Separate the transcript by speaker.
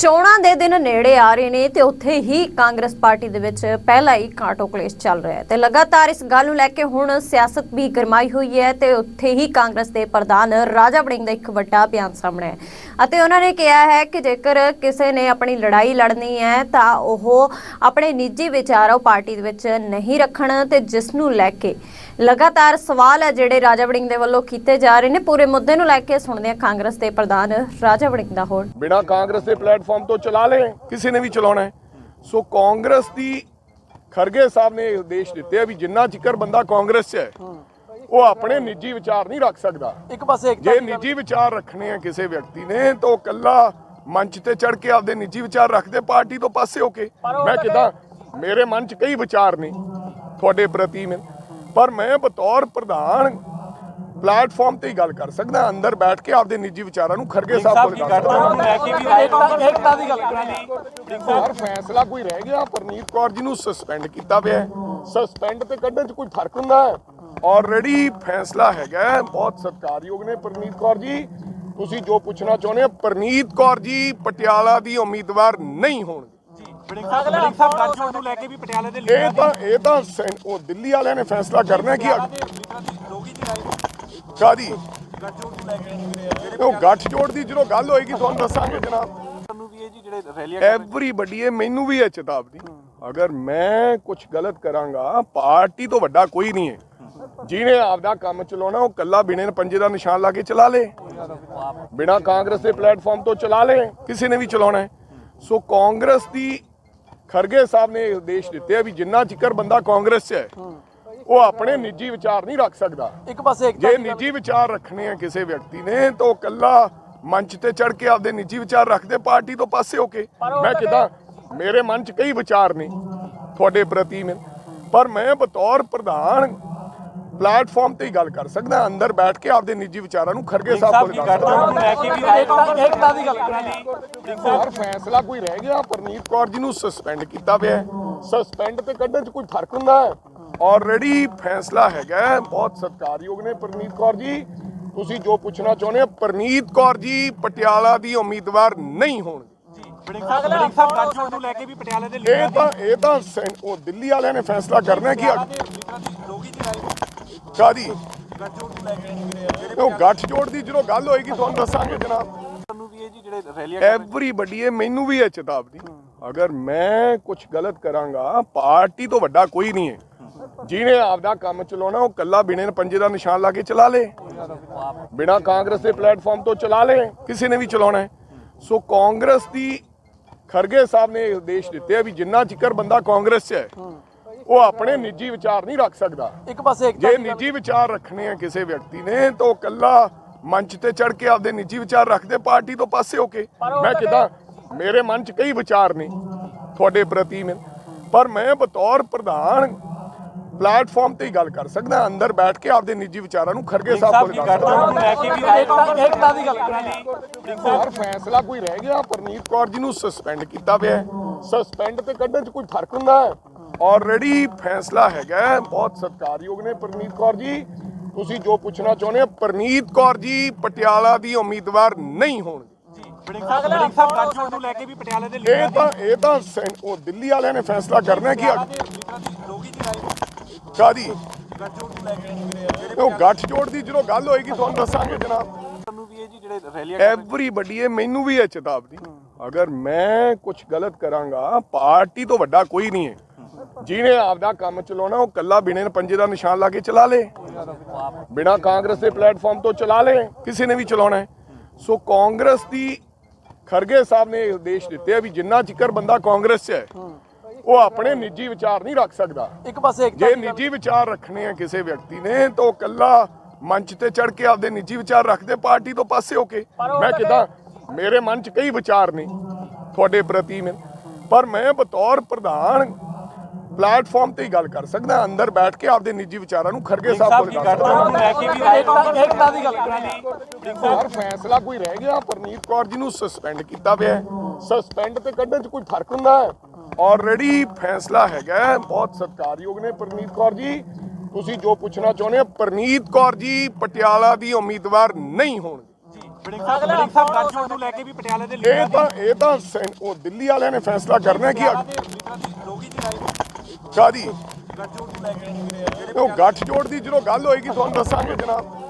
Speaker 1: ਚੋਣਾਂ ਦੇ ਦਿਨ ਨੇੜੇ ਆ ਰਹੇ ਨੇ ਤੇ ਉੱਥੇ ਹੀ ਕਾਂਗਰਸ ਪਾਰਟੀ ਦੇ ਵਿੱਚ ਪਹਿਲਾ ਹੀ ਕਾਂਟੋ ਕਲੇਸ਼ ਚੱਲ ਰਿਹਾ ਹੈ। ਤੇ ਲਗਾਤਾਰ ਇਸ ਗੱਲ ਨੂੰ ਲੈ ਕੇ ਹੁਣ ਸਿਆਸਤ ਵੀ ਗਰਮਾਈ ਹੋਈ ਹੈ ਤੇ ਉੱਥੇ ਹੀ ਕਾਂਗਰਸ ਦੇ ਪ੍ਰਧਾਨ ਰਾਜਾ ਵੜਿੰਗ ਦਾ ਇੱਕ ਵੱਡਾ ਬਿਆਨ ਸਾਹਮਣੇ ਹੈ। ਅਤੇ ਉਹਨਾਂ ਨੇ ਕਿਹਾ ਹੈ ਕਿ ਜੇਕਰ ਕਿਸੇ ਨੇ ਆਪਣੀ ਲੜਾਈ ਲੜਨੀ ਹੈ, ਤਾਂ ਉਹ ਆਪਣੇ ਨਿੱਜੀ ਵਿਚਾਰ ਉਹ ਪਾਰਟੀ ਦੇ ਵਿੱਚ ਨਹੀਂ ਰੱਖਣ ਤੇ ਜਿਸ ਨੂੰ ਲੈ ਕੇ ਲਗਾਤਾਰ ਸਵਾਲ ਹੈ ਜਿਹੜੇ ਰਾਜਾ ਵੜਿੰਗ ਦੇ ਵੱਲੋਂ ਕੀਤੇ ਜਾ ਰਹੇ ਨੇ। ਪੂਰੇ ਮੁੱਦੇ ਨੂੰ ਲੈ ਕੇ ਸੁਣਦੇ ਹਾਂ ਕਾਂਗਰਸ ਦੇ ਪ੍ਰਧਾਨ ਰਾਜਾ ਵੜਿੰਗ ਦਾ ਹੋਰ।
Speaker 2: ਬਿਨਾ ਕਾਂਗਰਸ ਦੇ ਪਲੇਟਫਾਰਮ ਤੋਂ ਚਲਾ ਲੇ ਕਿਸੇ ਨੇ ਵੀ ਚਲਾਉਣਾ ਹੈ। ਸੋ ਕਾਂਗਰਸ ਦੀ ਖਰਗੇ ਸਾਹਿਬ ਨੇ ਇਹ ਦਿੱਤੇ ਆ ਵੀ ਜਿੰਨਾ ਚਿਕਰ ਬੰਦਾ ਕਾਂਗਰਸ 'ਚ ਹੈ ਉਹ ਆਪਣੇ ਨਿੱਜੀ ਵਿਚਾਰ ਨਹੀਂ ਰੱਖ ਸਕਦਾ।
Speaker 3: ਇੱਕ ਪਾਸੇ ਇੱਕ
Speaker 2: ਜੇ ਨਿੱਜੀ ਵਿਚਾਰ ਰੱਖਣੇ ਆ ਕਿਸੇ ਵਿਅਕਤੀ ਨੇ ਤਾਂ ਉਹ ਕੱਲਾ ਮੰਚ ਤੇ ਚੜ ਕੇ ਆਪਦੇ ਨਿੱਜੀ ਵਿਚਾਰ ਰੱਖਦੇ ਪਾਰਟੀ ਤੋਂ ਪਾਸੇ ਹੋ ਕੇ। ਮੈਂ ਕਿਦਾਂ ਮੇਰੇ ਮਨ 'ਚ ਕਈ ਵਿਚਾਰ ਨੇ ਤੁਹਾਡੇ ਪ੍ਰਤੀ ਮੈਂ ਪਰ ਮੈਂ ਬਤੌਰ ਪ੍ਰਧਾਨ ਪਲੇਟਫਾਰਮ ਤੇ ਹੀ ਗੱਲ ਕਰ ਸਕਦਾ ਅੰਦਰ ਬੈਠ ਕੇ ਆਪਦੇ ਨਿੱਜੀ ਵਿਚਾਰਾਂ ਨੂੰ ਖਰਗੇ ਸਾਹਿਬ ਕੋਲ ਦੱਸ
Speaker 3: ਕਰਦੇ ਦੀ ਗੱਲ
Speaker 2: ਹਰ ਫੈਸਲਾ ਕੋਈ ਰਹਿ ਗਿਆ? ਪਰਨੀਤ ਕੌਰ ਜੀ ਨੂੰ ਸਸਪੈਂਡ ਕੀਤਾ ਪਿਆ ਸਸਪੈਂਡ ਤੇ ਕੱਢਣ 'ਚ ਕੋਈ ਫ਼ਰਕ ਹੁੰਦਾ ਹੈ? ਆਲਰੇਡੀ ਫੈਸਲਾ ਹੈਗਾ ਬਹੁਤ ਸਤਿਕਾਰਯੋਗ ਨੇ ਪਰਨੀਤ ਕੌਰ ਜੀ। ਤੁਸੀਂ ਜੋ ਪੁੱਛਣਾ ਚਾਹੁੰਦੇ ਹੋ ਪਰਨੀਤ ਕੌਰ ਜੀ ਪਟਿਆਲਾ ਦੀ ਉਮੀਦਵਾਰ ਨਹੀਂ ਹੋਣਗੇ। ਇਹ ਤਾਂ ਇਹ ਤਾਂ ਸੈਨ- ਉਹ ਦਿੱਲੀ ਵਾਲਿਆਂ ਨੇ ਫੈਸਲਾ ਕਰਨਾ ਕਿ ਕਾਦੀ ਉਹ ਗੱਠ ਜੋੜ ਦੀ ਜਦੋਂ ਗੱਲ ਹੋਏਗੀ ਤੁਹਾਨੂੰ ਦੱਸਾਂਗੇ ਜਨਾਬ।
Speaker 3: ਤੁਹਾਨੂੰ ਵੀ ਇਹ ਜੀ ਜਿਹੜੇ ਰੈਲੀਆਂ
Speaker 2: ਐਵਰੀਬਡੀ ਇਹ ਮੈਨੂੰ ਵੀ ਹੈ ਚੇਤਾਵਨੀ। ਅਗਰ ਮੈਂ ਕੁਝ ਗਲਤ ਕਰਾਂਗਾ ਪਾਰਟੀ ਤੋਂ ਵੱਡਾ ਕੋਈ ਨਹੀਂ ਹੈ ਜਿਹਨੇ ਆਪਦਾ ਕੰਮ ਚਲਾਉਣਾ ਉਹ ਕੱਲਾ ਬਿਨੇ ਪੰਜੇ ਦਾ ਨਿਸ਼ਾਨ ਲਾ ਕੇ ਚਲਾ ਲੇ। ਬਿਨਾ ਕਾਂਗਰਸ ਦੇ ਪਲੇਟਫਾਰਮ ਤੋਂ ਚਲਾ ਲੇ ਕਿਸੇ ਨੇ ਵੀ ਚਲਾਉਣਾ ਹੈ। ਸੋ ਕਾਂਗਰਸ ਦੀ ਖਰਗੇ ਸਾਹਿਬ ਨੇ ਇਹ ਉਦੇਸ਼ ਦਿੱਤੇ ਆ ਵੀ ਜਿੰਨਾ ਚਿਕਰ ਬੰਦਾ ਕਾਂਗਰਸ 'ਚ ਹੈ ਉਹ ਆਪਣੇ ਨਿੱਜੀ ਵਿਚਾਰ ਨਹੀਂ ਰੱਖ ਸਕਦਾ।
Speaker 3: ਇੱਕ ਪਾਸੇ
Speaker 2: ਜੇ ਨਿੱਜੀ ਵਿਚਾਰ ਰੱਖਣੇ ਆ ਕਿਸੇ ਵਿਅਕਤੀ ਨੇ ਤਾਂ ਉਹ ਕੱਲਾ ਮੰਚ ਤੇ ਚੜ ਕੇ ਆਪਦੇ ਨਿੱਜੀ ਵਿਚਾਰ ਰੱਖਦੇ ਪਾਰਟੀ ਤੋਂ ਪਾਸੇ ਹੋ ਕੇ। ਮੈਂ ਕਿਦਾਂ ਮੇਰੇ ਮਨ 'ਚ ਕਈ ਵਿਚਾਰ ਨੇ ਤੁਹਾਡੇ ਪ੍ਰਤੀ ਮੈਂ। ਪਰ ਮੈਂ ਬਤੌਰ ਪ੍ਰਧਾਨ ਪਲੇਟਫਾਰਮ ਤੇ ਹੀ ਗੱਲ ਕਰ ਸਕਦਾ ਅੰਦਰ ਬੈਠ ਕੇ ਆਪਦੇ ਨਿੱਜੀ ਵਿਚਾਰਾਂ ਨੂੰ ਖਰਗੇ ਸਾਹਿਬ ਕੋਲ
Speaker 3: ਕੀ
Speaker 2: ਦੱਸ
Speaker 3: ਕਰਦੇ?
Speaker 2: ਸਕਦਾ।
Speaker 3: ਉਹਨਾਂ ਨੂੰ ਲੈ ਕੇ ਵੀ ਏਕਤਾ ਦੀ ਗੱਲ ਕਰਾਂਗੇ
Speaker 2: ਹਰ ਫੈਸਲਾ ਕੋਈ ਰਹਿ ਗਿਆ ਪਰਨੀਤ ਕੌਰ ਜੀ ਨੂੰ ਸਸਪੈਂਡ ਕੀਤਾ ਪਿਆ ਸਸਪੈਂਡ ਤੇ ਕੱਢਣ 'ਚ ਕੋਈ ਫ਼ਰਕ ਹੁੰਦਾ ਹੈ? ਆਲਰੇਡੀ ਫੈਸਲਾ ਹੈਗਾ ਬਹੁਤ ਸਤਿਕਾਰਯੋਗ ਨੇ ਪਰਨੀਤ ਕੌਰ ਜੀ। ਤੁਸੀਂ ਜੋ ਪੁੱਛਣਾ ਚਾਹੁੰਦੇ ਹੋ ਪਰਨੀਤ ਕੌਰ ਜੀ ਪਟਿਆਲਾ ਦੀ ਉਮੀਦਵਾਰ ਨਹੀਂ ਹੋਣਗੇ।
Speaker 3: ਬੜਿੰਗ ਸਾਹਿਬ ਬੜਿੰਗ ਸਾਹਿਬ ਗੱਠਜੋੜ ਨੂੰ ਲੈ ਕੇ ਵੀ ਪਟਿਆਲੇ ਦੇ
Speaker 2: ਇਹ ਤਾਂ ਇਹ ਤਾਂ ਉਹ ਦਿੱਲੀ ਵਾਲਿਆਂ ਨੇ ਫੈਸਲਾ ਕਰਨਾ ਕਿ
Speaker 3: ਲੋਗੀ ਦੀ ਰਾਏ
Speaker 2: ਕਾਦੀ? ਉਹ ਗੱਠ ਜੋੜ ਦੀ ਜਦੋਂ ਗੱਲ ਹੋਏਗੀ ਤੁਹਾਨੂੰ ਦੱਸਾਂਗੇ ਜਨਾਬ।
Speaker 3: ਤੁਹਾਨੂੰ ਵੀ ਇਹ ਜੀ ਜਿਹੜੇ ਰੈਲੀਆਂ
Speaker 2: ਐਵਰੀਬਡੀ ਇਹ ਮੈਨੂੰ ਵੀ ਹੈ ਚੇਤਾਵਨੀ। ਅਗਰ ਮੈਂ ਕੁਝ ਗਲਤ ਕਰਾਂਗਾ ਪਾਰਟੀ ਤੋਂ ਵੱਡਾ ਕੋਈ ਨਹੀਂ ਹੈ ਜਿਹਨੇ ਆਪਦਾ ਕੰਮ ਚਲਾਉਣਾ ਉਹ ਕੱਲਾ ਬਿਨੇ ਪੰਜੇ ਦਾ ਨਿਸ਼ਾਨ ਲਾ ਕੇ ਚਲਾ ਲੇ। ਬਿਨਾ ਕਾਂਗਰਸ ਦੇ ਪਲੇਟਫਾਰਮ ਤੋਂ ਚਲਾ ਲੇ ਕਿਸੇ ਨੇ ਵੀ ਚਲਾਉਣਾ ਹੈ ਸੋ ਕਾਂਗਰਸ ਦੀ ਖਰਗੇ ਸਾਹਿਬ ਨੇ ਇਹ ਉਦੇਸ਼ ਦਿੱਤੇ ਆ ਵੀ ਜਿੰਨਾ ਚਿਕਰ ਬੰਦਾ ਕਾਂਗਰਸ 'ਚ ਹੈ ਉਹ ਆਪਣੇ ਨਿੱਜੀ ਵਿਚਾਰ ਨਹੀਂ ਰੱਖ ਸਕਦਾ।
Speaker 3: ਇੱਕ ਪਾਸੇ ਇੱਕ
Speaker 2: ਜੇ ਨਿੱਜੀ ਵਿਚਾਰ ਰੱਖਣੇ ਆ ਕਿਸੇ ਵਿਅਕਤੀ ਨੇ ਤਾਂ ਉਹ ਕੱਲਾ ਮੰਚ ਤੇ ਚੜ ਕੇ ਆਪਦੇ ਨਿੱਜੀ ਵਿਚਾਰ ਰੱਖਦੇ ਪਾਰਟੀ ਤੋਂ ਪਾਸੇ ਹੋ ਕੇ। ਮੈਂ ਕਿਦਾਂ ਮੇਰੇ ਮਨ 'ਚ ਕਈ ਵਿਚਾਰ ਨੇ ਤੁਹਾਡੇ ਪ੍ਰਤੀ ਮੈਂ। ਪਰ ਮੈਂ ਬਤੌਰ ਪ੍ਰਧਾਨ ਪਲੇਟਫਾਰਮ ਤੇ ਹੀ ਗੱਲ ਕਰ ਸਕਦਾ ਅੰਦਰ ਬੈਠ ਕੇ ਆਪਦੇ ਨਿੱਜੀ ਵਿਚਾਰਾਂ ਨੂੰ ਖਰਗੇ ਸਾਹਿਬ ਕੋਲ
Speaker 3: ਕੀ
Speaker 2: ਦੱਸ
Speaker 3: ਕਰਦੇ?
Speaker 2: ਸਕਦਾ।
Speaker 3: ਉਹਨਾਂ ਨੂੰ ਲੈ ਕੇ ਵੀ ਏਕਤਾ ਏਕਤਾ ਦੀ ਗੱਲ ਕਰਾਂਗੇ
Speaker 2: ਹਰ ਫੈਸਲਾ ਕੋਈ ਰਹਿ ਗਿਆ? ਪਰਨੀਤ ਕੌਰ ਜੀ ਨੂੰ ਸਸਪੈਂਡ ਕੀਤਾ ਪਿਆ ਸਸਪੈਂਡ ਤੇ ਕੱਢਣ 'ਚ ਕੋਈ ਫ਼ਰਕ ਹੁੰਦਾ ਹੈ? ਆਲਰੇਡੀ ਫੈਸਲਾ ਹੈਗਾ ਬਹੁਤ ਸਤਿਕਾਰਯੋਗ ਨੇ ਪਰਨੀਤ ਕੌਰ ਜੀ। ਤੁਸੀਂ ਜੋ ਪੁੱਛਣਾ ਚਾਹੁੰਦੇ ਹੋ ਪਰਨੀਤ ਕੌਰ ਜੀ ਪਟਿਆਲਾ ਦੀ ਉਮੀਦਵਾਰ ਨਹੀਂ ਹੋਣਗੇ।
Speaker 3: ਬੜਿੰਗ ਸਾਹਿਬ ਬੜਿੰਗ ਸਾਹਿਬ ਗੱਠਜੋੜ ਨੂੰ ਲੈ ਕੇ ਵੀ ਪਟਿਆਲੇ ਦੇ
Speaker 2: ਇਹ ਤਾਂ ਇਹ ਤਾਂ ਉਹ ਦਿੱਲੀ ਵਾਲਿਆਂ ਨੇ ਫੈਸਲਾ ਕਰਨਾ ਕਿ ਕਾਦੀ
Speaker 3: ਗੱਠਜੋੜ
Speaker 2: ਉਹ ਗੱਠ ਜੋੜ ਦੀ ਜਦੋਂ ਗੱਲ ਹੋਏਗੀ ਤੁਹਾਨੂੰ ਦੱਸਾਂਗੇ ਜਨਾਬ।
Speaker 3: ਤੁਹਾਨੂੰ ਵੀ ਇਹ ਜੀ ਜਿਹੜੇ ਰੈਲੀਆਂ
Speaker 2: ਐਵਰੀਬਡੀ ਇਹ ਮੈਨੂੰ ਵੀ ਹੈ ਚੇਤਾਵਨੀ। ਅਗਰ ਮੈਂ ਕੁਝ ਗਲਤ ਕਰਾਂਗਾ ਪਾਰਟੀ ਤੋਂ ਵੱਡਾ ਕੋਈ ਨਹੀਂ ਹੈ ਜਿਹਨੇ ਆਪਦਾ ਕੰਮ ਚਲਾਉਣਾ ਉਹ ਕੱਲਾ ਬਿਨੇ ਪੰਜੇ ਦਾ ਨਿਸ਼ਾਨ ਲਾ ਕੇ ਚਲਾ ਲੇ। ਬਿਨਾ ਕਾਂਗਰਸ ਦੇ ਪਲੇਟਫਾਰਮ ਤੋਂ ਚਲਾ ਲੇ ਕਿਸੇ ਨੇ ਵੀ ਚਲਾਉਣਾ ਹੈ। ਸੋ ਕਾਂਗਰਸ ਦੀ ਖਰਗੇ ਸਾਹਿਬ ਨੇ ਉਦੇਸ਼ ਦਿੱਤੇ ਆ ਵੀ ਜਿੰਨਾ ਚਿਕਰ ਬੰਦਾ ਕਾਂਗਰਸ 'ਚ ਹੈ ਉਹ ਆਪਣੇ ਨਿੱਜੀ ਵਿਚਾਰ ਨਹੀਂ ਰੱਖ ਸਕਦਾ।
Speaker 3: ਇੱਕ ਪਾਸੇ ਇੱਕ
Speaker 2: ਜੇ ਨਿੱਜੀ ਵਿਚਾਰ ਰੱਖਣੇ ਆ ਕਿਸੇ ਵਿਅਕਤੀ ਨੇ ਤਾਂ ਉਹ ਕੱਲਾ ਮੰਚ ਤੇ ਚੜ ਕੇ ਆਪਦੇ ਨਿੱਜੀ ਵਿਚਾਰ ਰੱਖਦੇ ਪਾਰਟੀ ਤੋਂ ਪਾਸੇ ਹੋ ਕੇ। ਮੈਂ ਕਿਦਾਂ ਮੇਰੇ ਮਨ 'ਚ ਕਈ ਵਿਚਾਰ ਨੇ ਤੁਹਾਡੇ ਪ੍ਰਤੀ ਮੈਂ। ਪਰ ਮੈਂ ਬਤੌਰ ਪ੍ਰਧਾਨ ਪਲੇਟਫਾਰਮ ਤੇ ਹੀ ਗੱਲ ਕਰ ਸਕਦਾ ਅੰਦਰ ਬੈਠ ਕੇ ਆਪਦੇ ਨਿੱਜੀ ਵਿਚਾਰਾਂ ਨੂੰ ਖੜਗੇ ਸਾਹਿਬ ਕੋਲ
Speaker 3: ਕਰ
Speaker 2: ਸਕਦਾ
Speaker 3: ਏਕਤਾ ਦੀ ਗੱਲ
Speaker 2: ਯਾਰ ਫੈਸਲਾ ਕੋਈ ਰਹਿ ਗਿਆ? ਪਰਨੀਤ ਕੌਰ ਜੀ ਨੂੰ ਸਸਪੈਂਡ ਕੀਤਾ ਪਿਆ ਸਸਪੈਂਡ ਤੇ ਕੱਢਣ ਚ ਕੋਈ ਫ਼ਰਕ ਹੁੰਦਾ ਹੈ? ਆਲਰੇਡੀ ਫੈਸਲਾ ਹੈਗਾ ਬਹੁਤ ਸਤਿਕਾਰਯੋਗ ਨੇ ਪਰਨੀਤ ਕੌਰ ਜੀ। ਤੁਸੀਂ ਜੋ ਪੁੱਛਣਾ ਚਾਹੁੰਦੇ ਹੋ ਪਰਨੀਤ ਕੌਰ ਜੀ ਪਟਿਆਲਾ ਦੀ ਉਮੀਦਵਾਰ ਨਹੀਂ ਹੋਣਗੇ। ਇਹ ਤਾਂ ਇਹ ਤਾਂ ਉਹ ਦਿੱਲੀ ਵਾਲਿਆਂ ਨੇ ਫੈਸਲਾ ਕਰਨਾ ਕਿ ਕਾਦੀ ਉਹ ਗੱਠ ਜੋੜ ਦੀ ਜਦੋਂ ਗੱਲ ਹੋਏਗੀ ਤੁਹਾਨੂੰ ਦੱਸਾਂਗੇ ਜਨਾਬ।